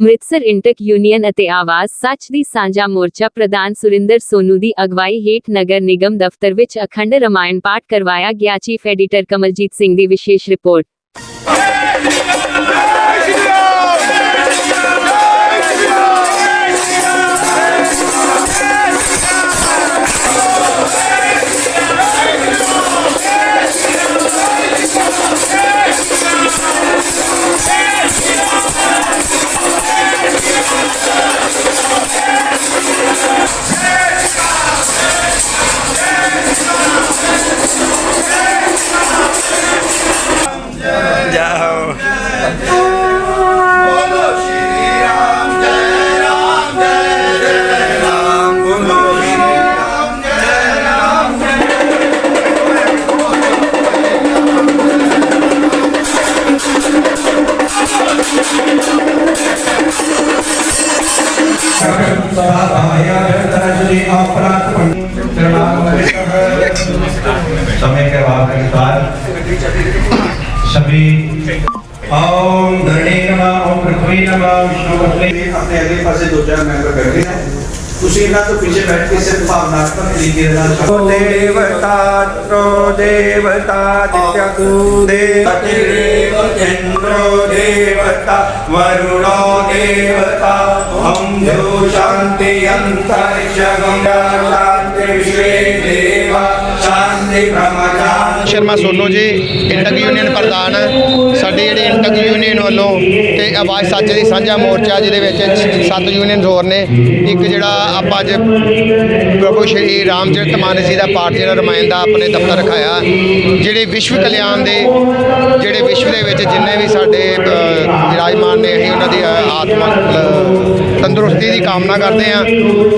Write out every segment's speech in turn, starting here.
Amritsar INTUC union ਅਤੇ ਆਵਾਜ਼ ਸੱਚ ਦੀ ਸਾਂਝਾ ਮੋਰਚਾ ਪ੍ਰਧਾਨ ਸੁਰਿੰਦਰ ਸੋਨੂ ਦੀ ਅਗਵਾਈ ਹੇਠ ਨਗਰ ਨਿਗਮ ਦਫ਼ਤਰ ਵਿੱਚ ਅਖੰਡ ਰਮਾਇਣ ਪਾਠ ਕਰਵਾਇਆ ਗਿਆ। ਚੀਫ ਐਡੀਟਰ ਕਮਲਜੀਤ ਸਿੰਘ ਦੀ ਵਿਸ਼ੇਸ਼ ਰਿਪੋਰਟ। समय के बाद अनुसार सभी ਓਮ ਧਰਣੇ ਨਮਾ ਓਮ ਪ੍ਰਥਮੇ ਨਮਾ ਵਿਸ਼ਨੂੰ ਪਤਲੇ ਆਪਣੇ ਅਗਲੇ ਪਾਸੇ ਦੂਜਾ ਮੈਂਬਰ ਬੈਠੇ ਹੈ ਤੁਸੀਂ ਇਹਨਾਂ ਤੋਂ ਪਿੱਛੇ ਬੈਠ ਕੇ ਸਿਰਫ ਭਾਵਨਾਤਮਕ ਤਰੀਕੇ ਨਾਲ ਸ਼ਬਦ ਦੇਵਤਾ ਤ੍ਰੋ ਦੇਵਤਾ ਦਿਤਯਕੂ ਦੇਵਤੇ ਦੇਵਤੇਂਦਰੋ ਦੇਵਤਾ ਵਰੁਣੋ ਦੇਵਤਾ। ਓਮ ਜੋ ਸ਼ਾਂਤੀ ਅੰਤਰਿਕਸ਼ੰ ਸ਼ਾਂਤੀ ਵਿਸ਼ਵੇ ਦੇਵਾ। ਸ਼ਰਮਾ ਸੋਨੂ ਜੀ ਇੰਟਕ ਯੂਨੀਅਨ ਪ੍ਰਧਾਨ ਸਾਡੀ ਜਿਹੜੀ ਇੰਟਕ ਯੂਨੀਅਨ ਵੱਲੋਂ ਤੇ ਆਵਾਜ਼ ਸੱਚ ਦੀ ਸਾਂਝਾ ਮੋਰਚਾ ਜਿਹਦੇ ਵਿੱਚ ਸੱਤ ਯੂਨੀਅਨ ਹੋਰ ਨੇ। ਇੱਕ ਜਿਹੜਾ ਆਪਾਂ ਅੱਜ ਪ੍ਰਭੂ ਸ਼੍ਰੀ ਰਾਮਚਰਿਤ ਮਾਨਸ ਜੀ ਦਾ ਪਾਠ ਜਿਹੜਾ ਰਮਾਇਣ ਦਾ ਆਪਣੇ ਦਫ਼ਤਰ ਰਖਾਇਆ, ਜਿਹੜੇ ਵਿਸ਼ਵ ਕਲਿਆਣ ਦੇ, ਜਿਹੜੇ ਵਿਸ਼ਵ ਦੇ ਵਿੱਚ ਜਿੰਨੇ ਵੀ ਸਾਡੇ ਵਿਰਾਜਮਾਨ ਨੇ, ਅਸੀਂ ਉਹਨਾਂ ਦੀ ਆਤਮਾ ਤੰਦਰੁਸਤੀ ਦੀ ਕਾਮਨਾ ਕਰਦੇ ਆ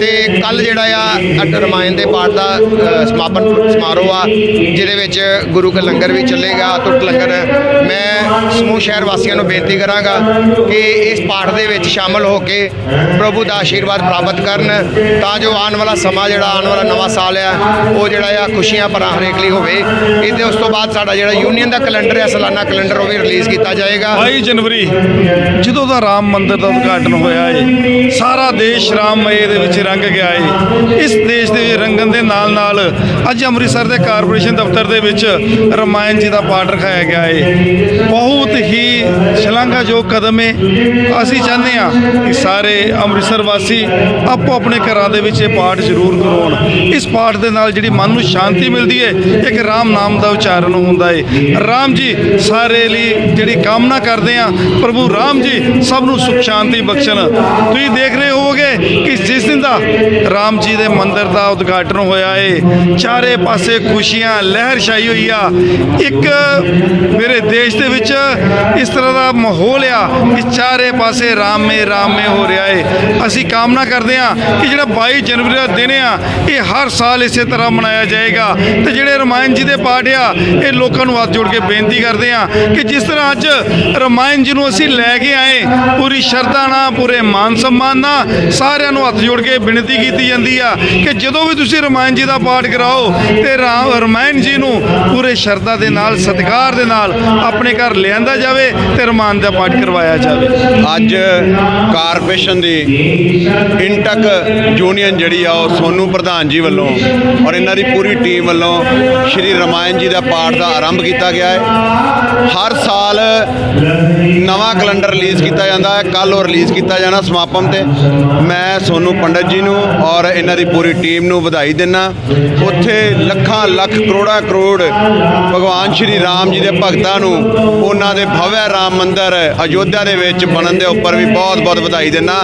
ਤੇ ਕੱਲ ਜਿਹੜਾ ਆ ਰਮਾਇਣ ਦੇ ਪਾਠ ਦਾ ਸਮਾਪਨ ਸਮਾਰੋਹ ਆ, ਜਿਹਦੇ ਵਿੱਚ ਗੁਰੂ ਕਾ ਲੰਗਰ ਵੀ ਚੱਲੇਗਾ ਟੁੱਟ ਲੰਗਰ। ਮੈਂ ਸਮੂਹ ਸ਼ਹਿਰ ਵਾਸੀਆਂ ਨੂੰ ਬੇਨਤੀ ਕਰਾਂਗਾ ਕਿ ਇਸ ਪਾਠ ਦੇ ਵਿੱਚ ਸ਼ਾਮਲ ਹੋ ਕੇ ਪ੍ਰਭੂ ਦਾ ਆਸ਼ੀਰਵਾਦ ਪ੍ਰਾਪਤ ਕਰਨ, ਤਾਂ ਜੋ ਆਉਣ ਵਾਲਾ ਸਮਾਂ ਜਿਹੜਾ, ਆਉਣ ਵਾਲਾ ਨਵਾਂ ਸਾਲ ਆ, ਉਹ ਜਿਹੜਾ ਆ, ਖੁਸ਼ੀਆਂ ਭਰਾ ਹਰੇਕ ਲਈ ਹੋਵੇ। ਇਹਦੇ ਉਸ ਤੋਂ ਬਾਅਦ ਸਾਡਾ ਜਿਹੜਾ ਯੂਨੀਅਨ ਦਾ ਕੈਲੰਡਰ ਹੈ ਸਾਲਾਨਾ ਕੈਲੰਡਰ ਉਹ ਵੀ ਰਿਲੀਜ਼ ਕੀਤਾ ਜਾਏਗਾ। 22 ਜਨਵਰੀ, ਜਦੋਂ ਦਾ ਰਾਮ ਮੰਦਿਰ ਦਾ ਉਦਘਾਟਨ ਹੋਇਆ ਏ, ਸਾਰਾ ਦੇਸ਼ ਰਾਮਮਏ ਦੇ ਵਿੱਚ ਰੰਗ ਗਿਆ ਏ। ਇਸ ਦੇਸ਼ ਦੇ ਰੰਗਣ ਦੇ ਨਾਲ ਨਾਲ ਅੱਜ ਅੰਮ੍ਰਿਤਸਰ ਦੇ ਕਾਰਪੋਰੇਸ਼ਨ ਦਫ਼ਤਰ ਦੇ ਵਿੱਚ ਰਮਾਇਣ ਜੀ ਦਾ ਪਾਠ ਰਖਾਇਆ ਗਿਆ ਏ। ਬਹੁਤ ਹੀ ਸ਼ਲਾਘਾਯੋਗ ਕਦਮ ਏ। ਅਸੀਂ ਚਾਹੁੰਦੇ ਹਾਂ ਕਿ ਸਾਰੇ ਅੰਮ੍ਰਿਤਸਰ ਵਾਸੀ ਆਪੋ ਆਪਣੇ ਘਰਾਂ ਦੇ ਵਿੱਚ ਇਹ ਪਾਠ ਜ਼ਰੂਰ ਕਰਵਾਉਣ। ਇਸ ਪਾਠ ਦੇ ਨਾਲ ਜਿਹੜੀ ਮਨ ਨੂੰ ਸ਼ਾਂਤੀ ਮਿਲਦੀ ਏ, ਇੱਕ ਰਾਮ ਨਾਮ ਦਾ ਉਚਾਰਨ ਹੁੰਦਾ ਏ। ਰਾਮ ਜੀ, ਸਾਰੇ ਲਈ ਜਿਹੜੀ ਕਾਮਨਾ ਕਰਦੇ ਆ ਪ੍ਰਭੂ ਰਾਮ ਜੀ, ਸਭ ਨੂੰ ਸੁਖ ਸ਼ਾਂਤੀ ਬਖਸ਼ਣ। ਤੁਸੀਂ ਦੇਖ ਰਹੇ ਹੋ ਹੋਵੋਗੇ ਕਿ ਜਿਸ ਦਿਨ ਦਾ ਰਾਮ ਜੀ ਦੇ ਮੰਦਿਰ ਦਾ ਉਦਘਾਟਨ ਹੋਇਆ ਏ, ਚਾਰੇ ਪਾਸੇ ਖੁਸ਼ੀਆਂ, ਲਹਿਰ ਛਾਈ ਹੋਈ ਆ। ਇੱਕ ਮੇਰੇ ਦੇਸ਼ ਦੇ ਵਿੱਚ ਇਸ ਤਰ੍ਹਾਂ ਦਾ ਮਾਹੌਲ ਆ ਕਿ ਚਾਰੇ ਪਾਸੇ ਰਾਮੇ ਰਾਮੇ ਹੋ ਰਿਹਾ ਏ। ਅਸੀਂ ਕਾਮਨਾ ਕਰਦੇ ਆ ਕਿ ਜਿਹੜਾ 22 ਜਨਵਰੀ ਦਾ ਦਿਨ ਆ, ਇਹ ਹਰ ਸਾਲ ਇਸੇ ਤਰ੍ਹਾਂ ਮਨਾਇਆ ਜਾਏਗਾ। ਤੇ ਜਿਹੜੇ ਰਮਾਇਣ ਜੀ ਦੇ ਪਾਠ ਆ, ਇਹ ਲੋਕਾਂ ਨੂੰ ਹੱਥ ਜੋੜ ਕੇ ਬੇਨਤੀ ਕਰਦੇ ਆ ਕਿ ਜਿਸ ਤਰ੍ਹਾਂ ਅੱਜ ਰਮਾਇਣ ਜੀ ਨੂੰ ਅਸੀਂ ਲੈ ਕੇ ਆਏ, ਪੂਰੀ ਸ਼ਰਧਾ ਨਾਲ, ਪੂਰੇ ਮਾਨ ਸਨਮਾਨ ਨਾਲ ਸਾਰਿਆਂ ਨੂੰ ਹੱਥ ਜੋੜ ਕੇ ਬੇਨਤੀ ਕੀਤੀ ਜਾਂਦੀ ਆ ਕਿ ਜਦੋਂ ਵੀ ਤੁਸੀਂ ਰਮਾਇਣ ਜੀ ਦਾ ਪਾਠ ਕਰਾਓ ਤੇ ਰਾਮ ਰਮਾਇਣ ਜੀ ਨੂੰ ਪੂਰੇ ਸ਼ਰਧਾ ਦੇ ਨਾਲ, ਸਤਿਕਾਰ ਦੇ ਨਾਲ ਆਪਣੇ ਘਰ ਲਿਆਂਦਾ ਜਾਵੇ ਤੇ ਰਮਾਇਣ ਦਾ ਪਾਠ ਕਰਵਾਇਆ ਜਾਵੇ। ਅੱਜ ਕਾਰਪੋਰੇਸ਼ਨ ਦੀ ਇੰਟਕ ਯੂਨੀਅਨ ਜਿਹੜੀ ਆ ਉਹ ਸੋਨੂ ਪ੍ਰਧਾਨ ਜੀ ਵੱਲੋਂ ਔਰ ਇਹਨਾਂ ਦੀ ਪੂਰੀ ਟੀਮ ਵੱਲੋਂ ਸ਼੍ਰੀ ਰਮਾਇਣ ਜੀ ਦਾ ਪਾਠ ਦਾ ਆਰੰਭ ਕੀਤਾ ਗਿਆ ਹੈ। ਹਰ ਸਾਲ ਨਵਾਂ ਕੈਲੰਡਰ ਰਿਲੀਜ਼ ਕੀਤਾ ਜਾਂਦਾ ਹੈ। ਕੱਲ ਉਹ ਰਿਲੀਜ਼ ਕੀਤਾ ਜਾਣਾ ਸਮਾਪਨ ਤੇ। ਮੈਂ ਸੋਨੂ ਪੰਡਤ ਜੀ ਨੂੰ ਔਰ ਇਹਨਾਂ ਦੀ ਪੂਰੀ ਟੀਮ ਨੂੰ ਵਧਾਈ ਦਿੰਦਾ ਉੱਥੇ ਲੱਖਾਂ, ਲੱਖ, ਕਰੋੜਾਂ, ਕਰੋੜ ਭਗਵਾਨ ਸ਼੍ਰੀ ਰਾਮ ਜੀ ਦੇ ਭਗਤਾਂ ਨੂੰ ਉਹਨਾਂ ਦੇ ਭਵਯ ਰਾਮ ਮੰਦਿਰ ਅਯੋਧਿਆ ਦੇ ਵਿੱਚ ਬਣਨ ਦੇ ਉੱਪਰ ਵੀ ਬਹੁਤ ਬਹੁਤ ਵਧਾਈ ਦਿੰਦਾ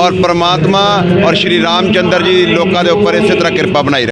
ਔਰ ਪ੍ਰਮਾਤਮਾ ਔਰ ਸ਼੍ਰੀ ਰਾਮਚੰਦਰ ਜੀ ਲੋਕਾਂ ਦੇ ਉੱਪਰ ਇਸੇ ਤਰ੍ਹਾਂ ਕਿਰਪਾ ਬਣਾਈ ਰੱਖੇ।